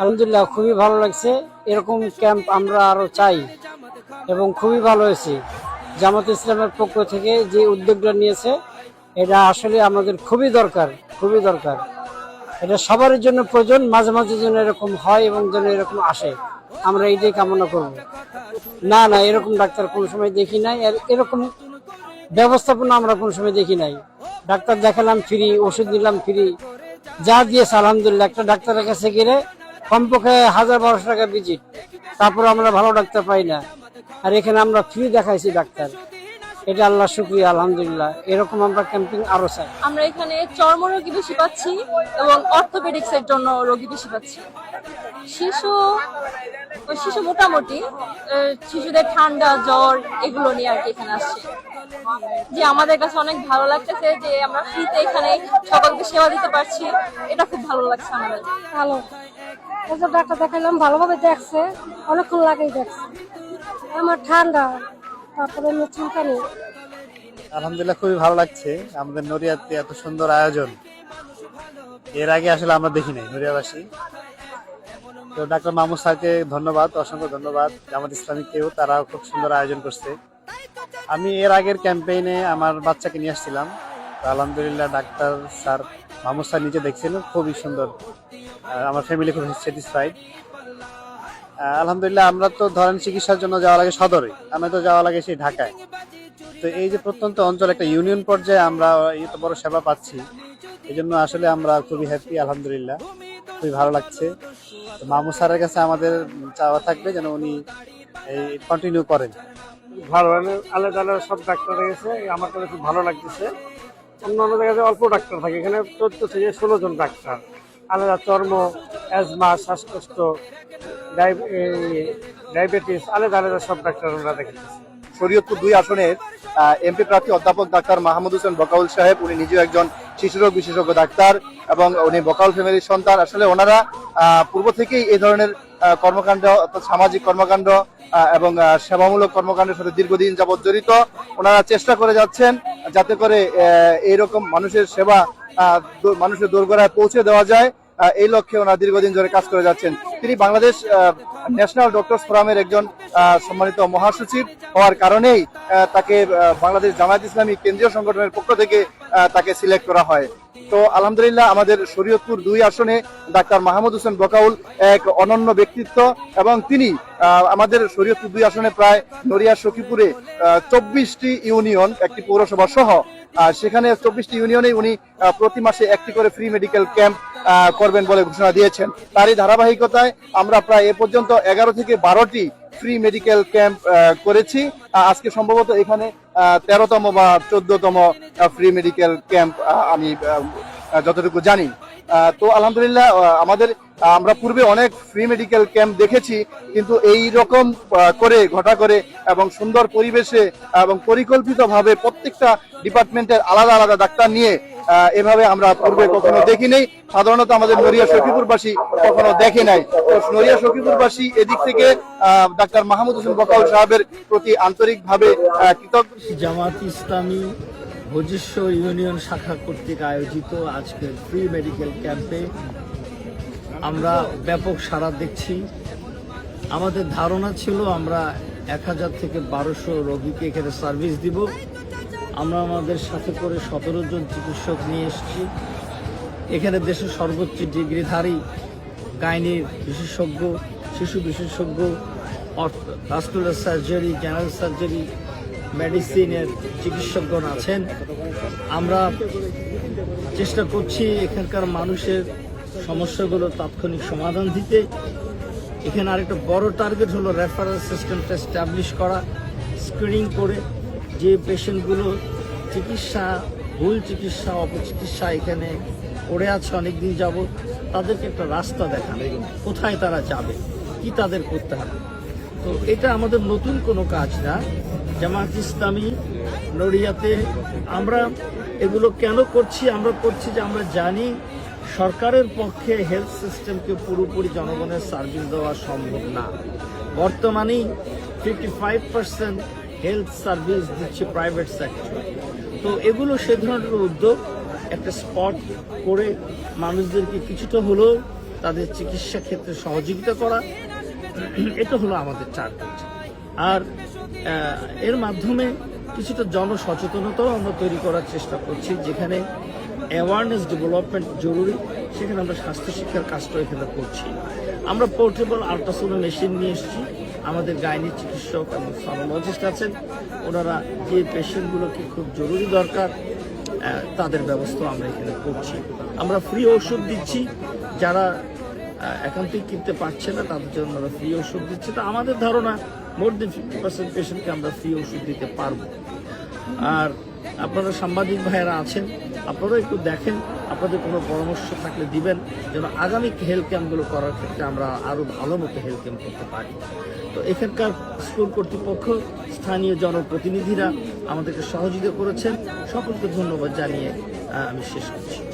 আলহামদুলিল্লাহ খুবই ভালো লাগছে। এরকম ক্যাম্প আমরা আরও চাই এবং খুবই ভালো হয়েছে। জামাত ইসলামের পক্ষ থেকে যে উদ্যোগটা নিয়েছে এটা আসলে আমাদের খুবই দরকার খুবই দরকার। এটা সবার জন্য প্রয়োজন মাঝে মাঝে যেন এরকম হয় এবং যেন এরকম আসে। আমরা এইটাই কামনা করব। না না এরকম ডাক্তার কোনো সময় দেখি নাই। আর এরকম ব্যবস্থাপনা আমরা কোনো সময় দেখি নাই। ডাক্তার দেখালাম ফ্রি ওষুধ দিলাম ফ্রি। যা দিয়েছে, আলহামদুলিল্লাহ। একটা ডাক্তারের কাছে গেলে কমপক্ষে হাজার বারোশো টাকা ভিজিট তারপর আমরা ভালো ডাক্তার পাই না। আর এখানে আমরা ফ্রি দেখাইছি ডাক্তার। এটা আল্লাহ শুক্রিয়া আলহামদুলিল্লাহ। এরকম আমরা ক্যাম্পিং আরও চাই। আমরা এখানে চর্ম রোগী বেশি পাচ্ছি এবং অর্থোপেডিক্স এর জন্য রোগী বেশি পাচ্ছি। শিশু ওই শিশু মোটামুটি আহ, শিশুদের ঠান্ডা জ্বর এগুলো নিয়ে আর কি এখানে আসছে। যে আমাদের কাছে অনেক ভালো লাগতেছে যে আমরা ফ্রিতে এখানে সকলকে সেবা দিতে পারছি। এটা খুব ভালো লাগছে আমাদের। ভালো। ডাক্তার দেখালাম ভালোভাবে দেখছে অনেকক্ষণ লাগেই দেখছে। আমার ঠান্ডা। আলহামদুলিল্লাহ, খুবই ভালো লাগছে। আমাদের নড়িয়াতে এত সুন্দর আয়োজন। এর আগে আসলে আমরা দেখি নাই, নড়িয়াবাসী। তো ডাক্তার মামুদ স্যারকে ধন্যবাদ, অসংখ্য ধন্যবাদ। আমাদের জামাত ইসলামীকেও তারা খুব সুন্দর আয়োজন করছে। আমি এর আগের ক্যাম্পেইনে আমার বাচ্চাকে নিয়ে আসছিলাম। আলহামদুলিল্লাহ, ডাক্তার স্যার মামুদ স্যার নিজে দেখছিলেন খুবই সুন্দর। আমার ফ্যামিলি খুব স্যাটিসফাইড আলহামদুলিল্লাহ, আমরা তো ধরেন চিকিৎসার জন্য যাওয়া লাগে সদরে আমি তো যাওয়া লাগে সেই ঢাকায়। তো এই যে প্রত্যন্ত অঞ্চল একটা ইউনিয়ন পর্যায়ে আমরা এত বড় সেবা পাচ্ছি এই জন্য আসলে আমরা খুবই হ্যাপি আলহামদুলিল্লাহ, খুবই ভালো লাগছে। মামু স্যারের কাছে আমাদের চাওয়া থাকবে যেন উনি এই কন্টিনিউ করেন। ভালো আলাদা আলাদা সব ডাক্তার গেছে আমার কাছে খুব ভালো লাগতেছে। অন্য অন্য জায়গায় অল্প ডাক্তার থাকে, এখানে চোদ্দ থেকে ষোলো জন ডাক্তার। আলাদা চর্ম অ্যাজমা শ্বাসকষ্ট ডায়াবেটিস, আলাদা আলাদা সব ডাক্তার আমরা দেখেছি শরীয়তপুর দুই আসনের এমপি প্রার্থী অধ্যাপক ডাক্তার মাহমুদ হোসেন বকাউল সাহেব, উনি নিজেও একজন শিশুরোগ বিশেষজ্ঞ ডাক্তার এবং উনি বকাউল ফ্যামিলির সন্তান। আসলে ওনারা পূর্ব থেকেই এই ধরনের কর্মকাণ্ড, অর্থাৎ সামাজিক কর্মকাণ্ড এবং সেবামূলক কর্মকাণ্ডের সাথে দীর্ঘদিন যাবৎ জড়িত। ওনারা চেষ্টা করে যাচ্ছেন যাতে করে এইরকম মানুষের সেবা মানুষের দোরগোড়ায় পৌঁছে দেওয়া যায়। এই লক্ষ্যে ওনারা দীর্ঘদিন ধরে কাজ করে যাচ্ছেন। তিনি বাংলাদেশ ন্যাশনাল ডক্টরস ফোরামের একজন সম্মানিত মহাসচিব হওয়ার কারণেই তাকে বাংলাদেশ জামায়াত ইসলামী কেন্দ্রীয় সংগঠনের পক্ষ থেকে তাকে সিলেক্ট করা হয়। তো আলহামদুলিল্লাহ আমাদের শরীয়তপুর দুই আসনে ডাক্তার মাহমুদ হোসেন বকাউল এক অনন্য ব্যক্তিত্ব এবং তিনি আমাদের শরীয়তপুর দুই আসনে প্রায় নড়িয়া সখীপুরে চব্বিশটি ইউনিয়ন, একটি পৌরসভা সহ সেখানে চব্বিশটি ইউনিয়নে উনি প্রতি মাসে একটি করে ফ্রি মেডিকেল ক্যাম্প করবেন বলে ঘোষণা দিয়েছেন। তারই ধারাবাহিকতায় আমরা প্রায় এ পর্যন্ত এগারো থেকে বারোটি ফ্রি মেডিকেল ক্যাম্প করেছি। আজকে সম্ভবত এখানে তেরোতম বা চোদ্দতম ফ্রি মেডিকেল ক্যাম্প আমি যতটুকু জানি। তো আলহামদুলিল্লাহ আমাদের আমরা পূর্বে অনেক ফ্রি মেডিকেল ক্যাম্প দেখেছি, কিন্তু এই রকম করে, ঘটা করে এবং সুন্দর পরিবেশে এবং পরিকল্পিতভাবে প্রত্যেকটা ডিপার্টমেন্টের আলাদা আলাদা ডাক্তার নিয়ে এভাবে আমরা পূর্বে কখনো দেখি নাই সাধারণত আমাদের নড়িয়া শফিপুরবাসী কখনো দেখে নাই। তো নড়িয়া শফিপুরবাসী এদিক থেকে ডাক্তার মাহমুদ হোসেন বকাউল সাহেবের প্রতি আন্তরিকভাবে কৃতজ্ঞ জামাত ইসলামী ভোজেশ্ব ইউনিয়ন শাখা কর্তৃক আয়োজিত আজকের ফ্রি মেডিকেল ক্যাম্পে আমরা ব্যাপক সাড়া দেখছি। আমাদের ধারণা ছিল আমরা এক হাজার থেকে বারোশো রোগীকে এখানে সার্ভিস দিব। আমরা আমাদের সাথে করে সতেরো জন চিকিৎসক নিয়ে এসেছি। এখানে দেশের সর্বোচ্চ ডিগ্রিধারী গাইনির বিশেষজ্ঞ, শিশু বিশেষজ্ঞ ভাস্কুলার সার্জারি, জেনারেল সার্জারি, মেডিসিনের চিকিৎসকগণ আছেন। আমরা চেষ্টা করছি এখানকার মানুষের সমস্যাগুলো তাৎক্ষণিক সমাধান দিতে। এখানে আরেকটা বড় টার্গেট হলো রেফারেল সিস্টেমটা এস্টাবলিশ করা স্ক্রিনিং করে যে পেশেন্টগুলো চিকিৎসা, ভুল চিকিৎসা, অপচিকিৎসা এখানে পড়ে আছে অনেকদিন যাব তাদেরকে একটা রাস্তা দেখানো, কোথায় তারা যাবে, কি তাদের করতে হবে। তো এটা আমাদের নতুন কোনো কাজ না। জামাত ইসলামী নড়িয়াতে আমরা এগুলো কেন করছি? আমরা করছি যে আমরা জানি সরকারের পক্ষে হেলথ সিস্টেমকে পুরোপুরি জনগণের সার্ভিস দেওয়া সম্ভব না। বর্তমানেই fifty five percent health service দিচ্ছে প্রাইভেট সেক্টর তো এগুলো সে ধরনের উদ্যোগ একটা স্পট করে মানুষদেরকে কিছুটা হলেও তাদের চিকিৎসা ক্ষেত্রে সহযোগিতা করা। এটা হলো আমাদের টার্গেট আর এর মাধ্যমে কিছুটা জনসচেতনতাও আমরা তৈরি করার চেষ্টা করছি, যেখানে অ্যাওয়ারনেস ডেভেলপমেন্ট জরুরি, সেখানে আমরা স্বাস্থ্য শিক্ষার কাজটা এখানে করছি। আমরা পোর্টেবল আল্ট্রাসাউন্ড মেশিন নিয়ে এসেছি। আমাদের গাইনি চিকিৎসক এবং সানোলজিস্ট আছেন। ওনারা যে পেশেন্টগুলোকে খুব জরুরি দরকার তাদের ব্যবস্থা আমরা এখানে করছি। আমরা ফ্রি ওষুধ দিচ্ছি। যারা আহ, একান্তই কিনতে পারছে না তাদের জন্য আমরা ফ্রি ওষুধ দিচ্ছি। তো আমাদের ধারণা মোর দেন ফিফটি পার্সেন্ট পেশেন্টকে আমরা ফ্রি ওষুধ দিতে পারব। আর আপনারা সাংবাদিক ভাইয়েরা আছেন আপনারা একটু দেখেন, আপনাদের কোনো পরামর্শ থাকলে দিবেন, যেন আগামী হেলথ ক্যাম্পগুলো করার ক্ষেত্রে আমরা আরও ভালো মতো হেলথ ক্যাম্প করতে পারি। তো এখানকার স্কুল কর্তৃপক্ষ, স্থানীয় জনপ্রতিনিধিরা আমাদেরকে সহযোগিতা করেছেন। সকলকে ধন্যবাদ জানিয়ে আমি শেষ করছি।